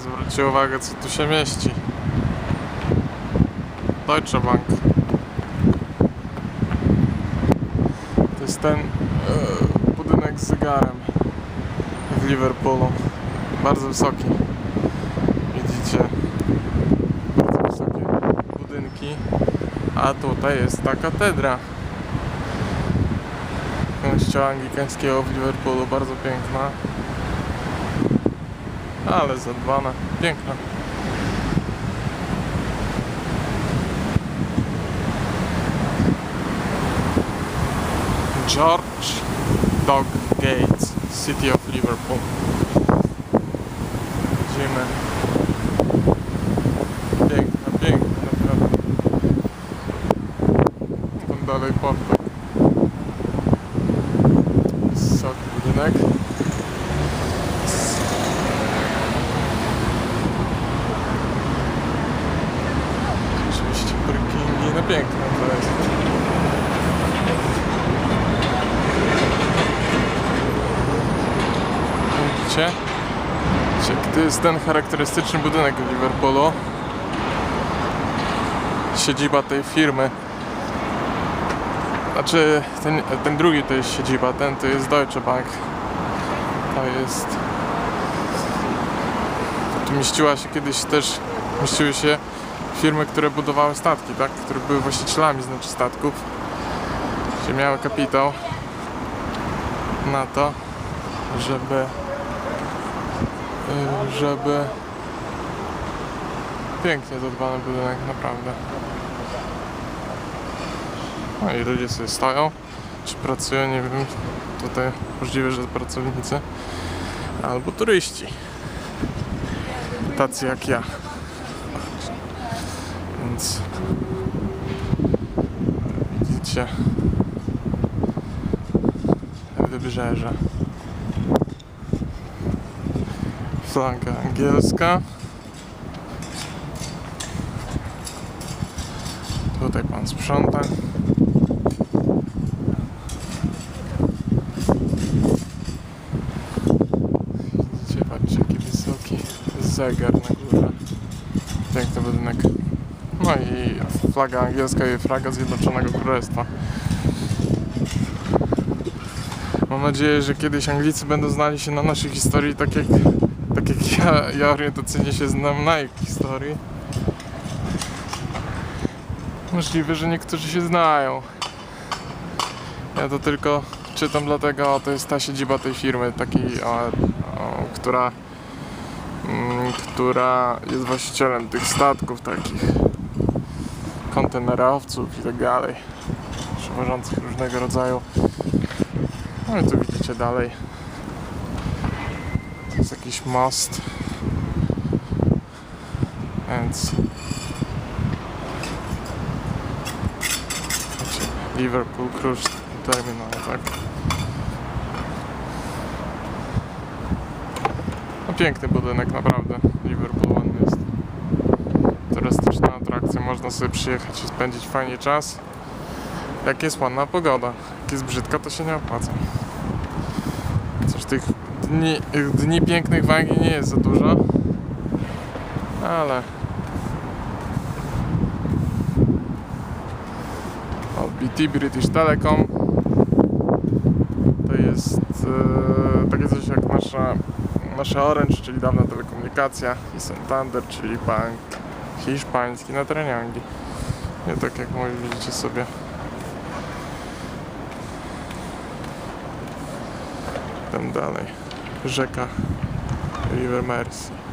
Zwróćcie uwagę, co tu się mieści. Deutsche Bank. To jest ten e, budynek z zegarem w Liverpoolu. Bardzo wysoki. Widzicie? Bardzo wysokie budynki. A tutaj jest ta katedra kościoła anglikańskiego w Liverpoolu. Bardzo piękna. Ale zadbana. Piękna. George Dog Gates, City of Liverpool. Widzimy. Piękna, piękna, naprawdę. Tam dalej portek. Wysoki budynek. Parkingi, no piękne to jest. Widzicie? To jest ten charakterystyczny budynek Liverpoolu. Siedziba tej firmy. Znaczy, ten, ten drugi to jest siedziba, ten to jest Deutsche Bank. To jest... Tu mieściła się kiedyś też, mieściły się firmy, które budowały statki, tak? Które były właścicielami, znaczy statków. Że miały kapitał na to, żeby y, żeby pięknie zadbany budynek, naprawdę. No i ludzie sobie stoją, czy pracują, nie wiem, tutaj możliwe, że pracownicy, albo turyści, tacy jak ja. Więc widzicie wybrzeże. Flanka angielska. Tutaj pan sprząta. Widzicie, patrzcie jaki wysoki zegar na górze. Piękny budynek. No i flaga angielska i flaga Zjednoczonego Królestwa. Mam nadzieję, że kiedyś Anglicy będą znali się na naszej historii tak jak, tak jak ja, ja orientacyjnie się znam na ich historii. Możliwe, że niektórzy się znają. Ja to tylko czytam dlatego, to jest ta siedziba tej firmy, takiej, o, o, która, mm, która jest właścicielem tych statków takich kontenerowców i tak dalej, przewożących różnego rodzaju. No i tu widzicie dalej. To jest jakiś most. Więc Liverpool Cruise Terminal, tak? No piękny budynek, naprawdę. Liverpool ładny atrakcja, można sobie przyjechać i spędzić fajnie czas. Jak jest ładna pogoda. Jak jest brzydka, to się nie opłaca. Chociaż tych dni, dni pięknych w Anglii nie jest za dużo. Ale... BT British Telecom to jest e, takie coś jak nasza, nasza Orange, czyli dawna telekomunikacja i Santander, czyli bank hiszpański na terenie Anglii. Nie tak jak moi widzicie sobie. Tam dalej. Rzeka River Mersey.